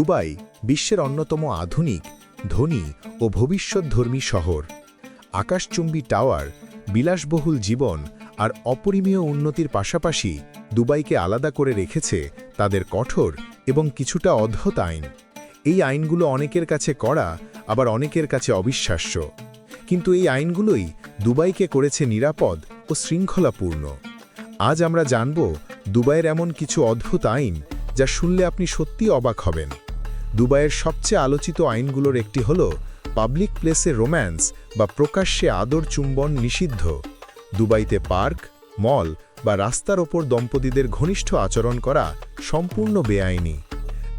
Dubai বিশ্বের অন্যতম আধুনিক, ধনী ও ভবিষ্যৎধর্মী শহর। আকাশচুম্বী টাওয়ার, বিলাসবহুল জীবন আর অপরিমীয় উন্নতির পাশাপাশি দুবাইকে আলাদা করে রেখেছে তাদের কঠোর এবং কিছুটা অদ্ভুত আইন। এই আইনগুলো অনেকের কাছে কড়া, আবার অনেকের কাছে অবিশ্বাস্য। কিন্তু এই আইনগুলোই দুবাইকে করেছে নিরাপদ ও শৃঙ্খলাপূর্ণ। আজ আমরা জানব দুবাইয়ের এমন কিছু অদ্ভুত আইন যা শুনলে আপনি সত্যি অবাক হবেন। দুবাইয়ের সবচেয়ে আলোচিত আইনগুলোর একটি হল পাবলিক প্লেসে রোম্যান্স বা প্রকাশ্যে আদর চুম্বন নিষিদ্ধ। দুবাইতে পার্ক, মল বা রাস্তার ওপর দম্পতিদের ঘনিষ্ঠ আচরণ করা সম্পূর্ণ বেআইনি।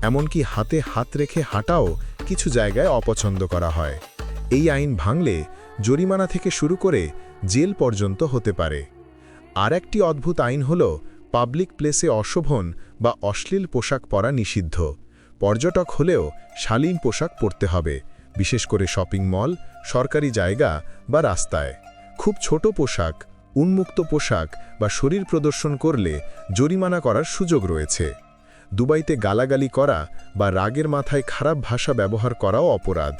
এমনকি হাতে হাত রেখে হাঁটাও কিছু জায়গায় অপছন্দ করা হয়। এই আইন ভাঙলে জরিমানা থেকে শুরু করে জেল পর্যন্ত হতে পারে। আর একটি অদ্ভুত আইন হল পাবলিক প্লেসে অশোভন বা অশ্লীল পোশাক পরা নিষিদ্ধ। পর্যটক হলেও শালীন পোশাক পরতে হবে, বিশেষ করে শপিং মল, সরকারি জায়গা বা রাস্তায়। খুব ছোট পোশাক, উন্মুক্ত পোশাক বা শরীর প্রদর্শন করলে জরিমানা করার সুযোগ রয়েছে। দুবাইতে গালাগালি করা বা রাগের মাথায় খারাপ ভাষা ব্যবহার করাও অপরাধ।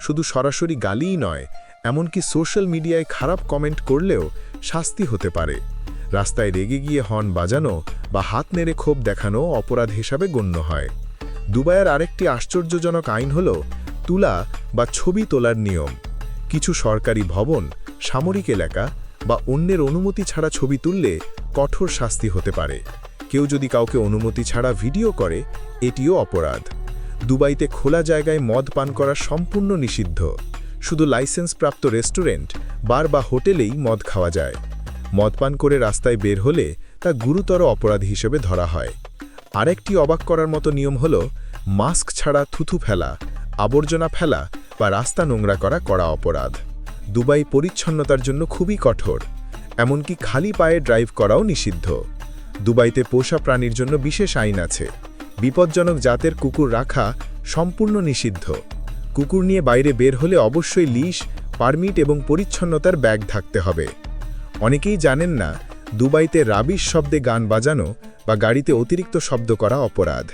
শুধু সরাসরি গালিই নয়, এমনকি সোশ্যাল মিডিয়ায় খারাপ কমেন্ট করলেও শাস্তি হতে পারে। রাস্তায় রেগে গিয়ে হর্ন বাজানো বা হাত নেড়ে ক্ষোভ দেখানো অপরাধ হিসাবে গণ্য হয়। দুবাইয়ের আরেকটি আশ্চর্যজনক আইন হল তুলা বা ছবি তোলার নিয়ম। কিছু সরকারি ভবন, সামরিক এলাকা বা অন্যের অনুমতি ছাড়া ছবি তুললে কঠোর শাস্তি হতে পারে। কেউ যদি কাউকে অনুমতি ছাড়া ভিডিও করে, এটিও অপরাধ। দুবাইতে খোলা জায়গায় মদ পান করা সম্পূর্ণ নিষিদ্ধ। শুধু লাইসেন্সপ্রাপ্ত রেস্টুরেন্ট, বার বা হোটেলেই মদ খাওয়া যায়। মদ পান করে রাস্তায় বের হলে তা গুরুতর অপরাধ হিসেবে ধরা হয়। আরেকটি অবাক করার মতো নিয়ম হল, মাস্ক ছাড়া থুথু ফেলা, আবর্জনা ফেলা বা রাস্তা নোংরা করা করা অপরাধ। দুবাই পরিচ্ছন্নতার জন্য খুবই কঠোর, এমনকি খালি পায়ে ড্রাইভ করাও নিষিদ্ধ। দুবাইতে পোষা প্রাণীর জন্য বিশেষ আইন আছে। বিপজ্জনক জাতের কুকুর রাখা সম্পূর্ণ নিষিদ্ধ। কুকুর নিয়ে বাইরে বের হলে অবশ্যই লিশ, পারমিট এবং পরিচ্ছন্নতার ব্যাগ থাকতে হবে। অনেকেই জানেন না, দুবাইতে রাবিশ শব্দে গান বাজানো বা গাড়িতে অতিরিক্ত শব্দ করা অপরাধ।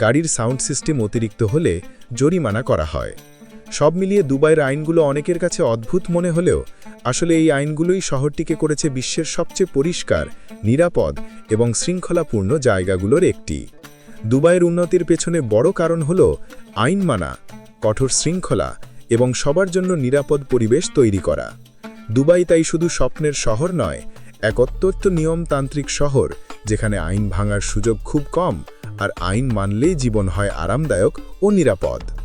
গাড়ির সাউন্ড সিস্টেম অতিরিক্ত হলে জরিমানা করা হয়। সব মিলিয়ে দুবাইয়ের আইনগুলো অনেকের কাছে অদ্ভুত মনে হলেও আসলে এই আইনগুলোই শহরটিকে করেছে বিশ্বের সবচেয়ে পরিষ্কার, নিরাপদ এবং শৃঙ্খলাপূর্ণ জায়গাগুলোর একটি। দুবাইয়ের উন্নতির পেছনে বড় কারণ হল আইন মানা, কঠোর শৃঙ্খলা এবং সবার জন্য নিরাপদ পরিবেশ তৈরি করা। দুবাই তাই শুধু স্বপ্নের শহর নয়, এক অত্যন্ত নিয়মতান্ত্রিক শহর যেখানে আইন ভাঙার সুযোগ খুব কম আর আইন মানলেই জীবন হয় আরামদায়ক ও নিরাপদ।